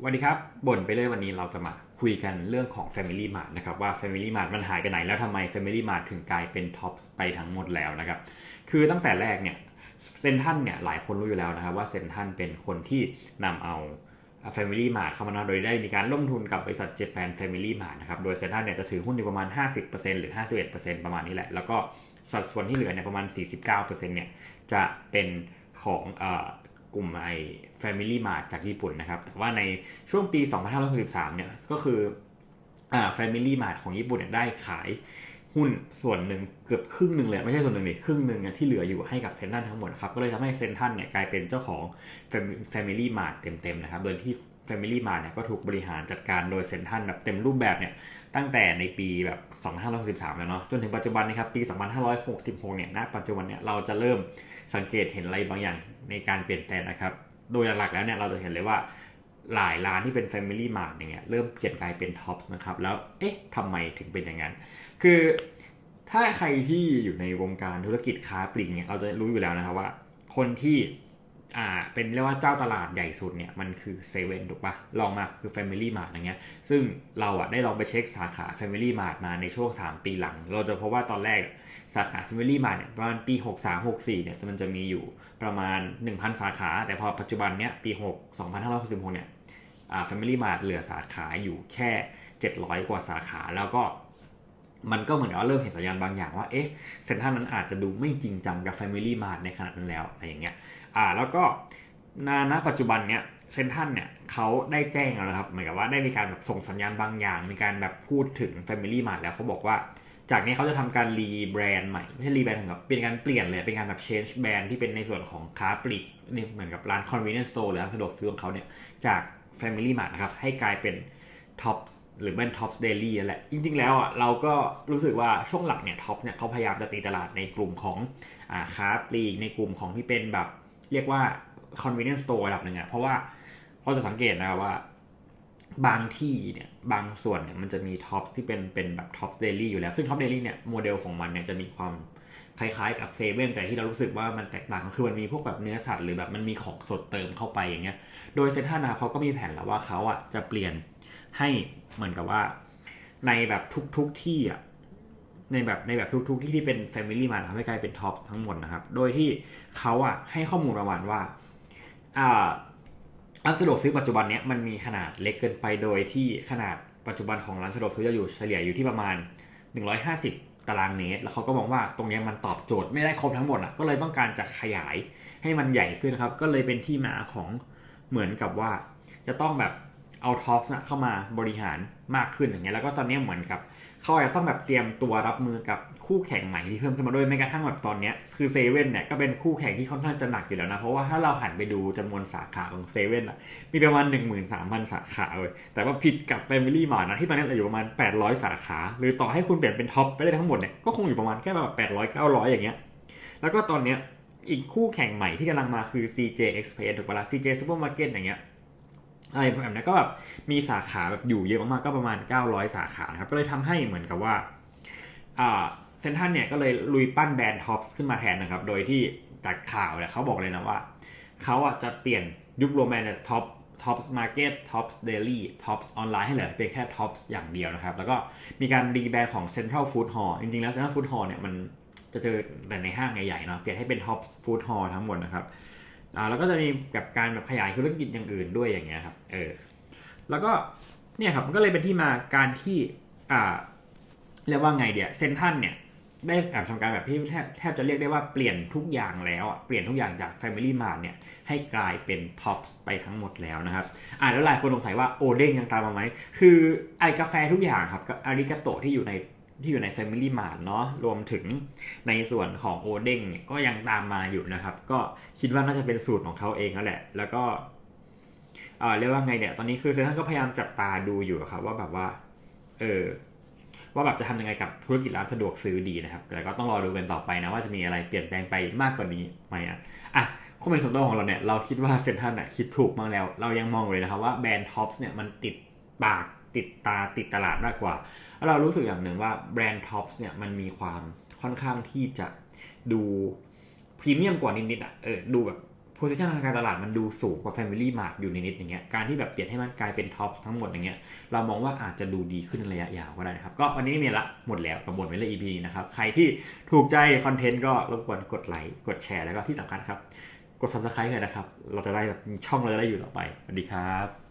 สวัสดีครับบ่นไปเลยวันนี้เราจะมาคุยกันเรื่องของ Family Mart นะครับว่า Family Mart มันหายไปไหนแล้วทำไม Family Mart ถึงกลายเป็นท็อปไปทั้งหมดแล้วนะครับคือตั้งแต่แรกเนี่ยเซนทันเนี่ยหลายคนรู้อยู่แล้วนะครับว่าเซนทันเป็นคนที่นำเอา Family Mart เข้ามานะโดยได้มีการร่วมทุนกับบริษัท Japan Family Mart นะครับโดยเซนทันเนี่ยจะถือหุ้นอยู่ประมาณ 50%หรือ 51%ประมาณนี้แหละ แล้วก็สัดส่วนที่เหลือเนี่ยประมาณ 49%เนี่ยจะเป็นของเอ่อ กลุ่มไอ้ Family Mart จากญี่ปุ่นนะครับ แต่ว่าในช่วงปี 2563เนี่ยก็คืออ่า Family Mart ของญี่ปุ่นเนี่ยได้ขายหุ้นส่วนหนึ่งเกือบครึ่งหนึ่งเลยไม่ใช่ส่วนหนึ่งนี่ครึ่งหนึ่งที่เหลืออยู่ให้กับเซนทันทั้งหมดครับก็เลยทำให้เซนทันเนี่ยกลายเป็นเจ้าของ Family Mart เต็มๆนะครับโดยที่ Family Mart เนี่ยก็ถูกบริหารจัดการโดยเซนทันแบบเต็มรูปแบบเนี่ยตั้งแต่ในปีแบบ 2563 แล้วเนาะจนถึงปัจจุบันนะครับปี 2566 เนี่ยณปัจจุบันเนี่ยเราจะเริ่มสังเกตเห็นอะไรบางอย่างในการเปลี่ยนแปลงนะครับ โดยหลักๆแล้วเนี่ยเราจะเห็นเลยว่าหลายร้านที่เป็น Family Mart อย่างเงี้ยเริ่มเปลี่ยนกลายเป็นท็อปนะครับแล้วเอ๊ะทำไมถึงเป็นอย่างนั้น คือถ้าใครที่อยู่ในวงการธุรกิจค้าปลีกเนี่ยเราจะรู้อยู่แล้วนะครับว่า คนที่ อ่าเป็นเรียกว่าเจ้าตลาดใหญ่สุดเนี่ยมันคือเซเว่นถูกปะลองมาคือ Family Mart อย่างเงี้ยซึ่งเราอะได้ลองไปเช็คสาขา Family Mart มาในช่วง 3 ปีหลัง เราจะพบว่าตอนแรกสาขา Family Mart เนี่ยประมาณปี 63 64เนี่ยมันจะมีอยู่ประมาณ 1,000 สาขา แต่พอปัจจุบันเนี้ยปี 6 2566เนี่ยอ่า Family Mart เหลือสาขาอยู่แค่ 700 กว่าสาขาแล้วก็ มันก็เหมือนว่าเริ่มเห็นสัญญาณบางอย่างว่าเอ๊ะเซ็นทรัลนั้นอาจจะดูไม่จริงจังกับ Family Mart ในขนาดนั้นแล้วอะไรอย่างเงี้ยอ่าแล้วก็นาณปัจจุบันเนี้ยเซนทรัลเนี่ยเขาได้แจ้งแล้วนะครับเหมือนกับว่าได้มีการแบบส่งสัญญาณบางอย่าง มีการแบบพูดถึง Family Mart แล้วเขาบอกว่า จากนี้เขาจะทำการรีแบรนด์ใหม่ ไม่ใช่รีแบรนด์ถึงกับเป็นการเปลี่ยนเลย เป็นการแบบ change แบรนด์ที่เป็นในส่วนของค้าปลีกนี่เหมือนกับร้าน convenience store หรือร้านสะดวกซื้อของเขาเนี่ยจาก Family Mart นะครับให้กลายเป็น Top หรือเป็นท็อปเดลี่แหละ จริง ๆ แล้วอะเราก็รู้สึกว่าช่วงหลังเนี่ยท็อปเนี่ยเขาพยายามจะตีตลาดในกลุ่มของอ่าค้าปลีกในกลุ่มของที่เป็นแบบ เรียกว่า convenience store ระดับหนึ่งอะเพราะว่าเราจะสังเกตนะครับว่าบางที่เนี่ยบางส่วนเนี่ยมันจะมีท็อปที่เป็นเป็นแบบท็อปเดลี่อยู่แล้ว ซึ่งท็อปเดลี่เนี่ยโมเดลของมันเนี่ยจะมีความคล้ายๆกับเซเว่นแต่ที่เรารู้สึกว่ามันแตกต่างคือมันมีพวกแบบเนื้อสัตว์หรือแบบมันมีของสดเติมเข้าไปอย่างเงี้ยโดยเซนทานาเขาก็มีแผนแล้วว่าเขาอะจะเปลี่ยน ให้เหมือนกับว่า ในแบบทุกๆที่อะในแบบในแบบทุกๆที่ที่เป็น Family มาทำให้กลายเป็นท็อปทั้งหมดนะครับ โดยที่เขาอะให้ข้อมูลประมาณว่าอ่าร้านสะดวกซื้อปัจจุบันเนี้ยมันมีขนาดเล็กเกินไปโดยที่ขนาดปัจจุบันของร้านสะดวกซื้อจะอยู่เฉลี่ยอยู่ที่ประมาณ 150 ตารางเมตร แล้วเขาก็มองว่าตรงนี้มันตอบโจทย์ไม่ได้ครบทั้งหมดอะก็เลยต้องการจะขยายให้มันใหญ่ขึ้นนะครับ ก็เลยเป็นที่มาของเหมือนกับว่าจะต้องแบบ เอาท็อปนะเข้ามาบริหารมากขึ้นอย่างเงี้ยแล้วก็ตอนนี้เหมือนกับเขาอาจจะต้องแบบเตรียมตัวรับมือกับคู่แข่งใหม่ที่เพิ่มขึ้นมาด้วยแม้กระทั่งแบบตอนเนี้ยคือเซเว่นเนี่ยก็เป็นคู่แข่งที่ค่อนข้างจะหนักอยู่แล้วนะเพราะว่าถ้าเราหันไปดูจำนวนสาขาของเซเว่นอะมีประมาณ 13,000 สาขาเลยแต่ว่าผิดกับ Family Mart นะที่ตอนนี้เราอยู่ประมาณ 800 สาขา หรือต่อให้คุณเปลี่ยนเป็นท็อปไปได้ทั้งหมดเนี่ยก็คงอยู่ประมาณแค่แบบ800 900 อย่างเงี้ยแล้วก็ตอนเนี้ยอีกคู่แข่งใหม่ที่กำลังมาคือ CJ Express ถูกปะล่ะ CJ Supermarket อย่างเงี้ย อะไรแบบนี้ก็แบบมีสาขาแบบอยู่เยอะมากๆก็ประมาณ 900 สาขาครับก็เลยทำให้เหมือนกับว่าเซนทันเนี่ยก็เลยลุยปั้นแบรนด์ท็อปขึ้นมาแทนนะครับ โดยที่จากข่าวเนี่ยเขาบอกเลยนะว่าเขาอะจะเปลี่ยนยุคโรแมนเนี่ยท็อปท็อปมาร์เก็ตท็อปส์เดลี่ท็อปส์ออนไลน์ให้เหลือเป็นแค่ท็อปส์อย่างเดียวนะครับ แล้วก็มีการรีแบรนด์ของ Central Food Hall จริงๆแล้ว Central Food Hall เนี่ยมันจะเจอแต่ในห้างใหญ่ๆเนาะเปลี่ยนให้เป็นท็อปส์ฟู้ดฮอลล์ทั้งหมดนะครับ อ่าแล้วก็จะมีแบบการแบบขยายธุรกิจอย่างอื่นด้วยอย่างเงี้ยครับเออแล้วก็เนี่ยครับมันก็เลยเป็นที่มาการที่อ่าเรียกว่าไงเดียเซนทันเนี่ยได้แบบทำการแบบที่แทบแทบจะเรียกได้ว่าเปลี่ยนทุกอย่างแล้วอะเปลี่ยนทุกอย่างจาก Family Mart เนี่ยให้กลายเป็นท็อปไปทั้งหมดแล้วนะครับอ่าแล้วหลายคนสงสัยว่าโอเด้งยังตามมาไหมคือไอกาแฟทุกอย่างครับกับอาริกาโตที่อยู่ใน ที่อยู่ใน Family Mart เนาะรวมถึงในส่วนของโอเด้งก็ยังตามมาอยู่นะครับ ก็คิดว่าน่าจะเป็นสูตรของเขาเองแล้วแหละ แล้วก็เออเรียกว่าไงเนี่ย ตอนนี้คือเซนทรัลก็พยายามจับตาดูอยู่ครับ ว่าแบบว่า เออว่าแบบจะทำยังไงกับธุรกิจร้านสะดวกซื้อดีนะครับแต่ก็ต้องรอดูกันต่อไปนะว่าจะมีอะไรเปลี่ยนแปลงไปมากกว่านี้ไหมอะอะข้อมูลส่วนตัวของเราเนี่ยเราคิดว่าเซนทรัลน่ะคิดถูกมากแล้ว เรายังมองเลยนะครับว่าแบรนด์ท็อปส์เนี่ยมันติดปาก ติดตาติดตลาดมากกว่าแล้วเรารู้สึกอย่างหนึ่งว่าแบรนด์ท็อปส์เนี่ยมันมีความค่อนข้างที่จะดูพรีเมียมกว่านิดๆอะเออดูแบบโพซิชันทางการตลาดมันดูสูงกว่า Family Mart อยู่นิดๆอย่างเงี้ยการที่แบบเปลี่ยนให้มันกลายเป็นท็อปทั้งหมดอย่างเงี้ยเรามองว่าอาจจะดูดีขึ้นในระยะยาวก็ได้นะครับ ก็วันนี้ไม่มีละหมดแล้วกับบทไว้เลย EP นะครับ ใครที่ถูกใจคอนเทนต์ก็รบกวนกดไลค์กดแชร์แล้วก็ที่สำคัญครับ กด subscribe กันนะครับ เราจะได้แบบช่องเราจะได้อยู่ต่อไปสวัสดีครับ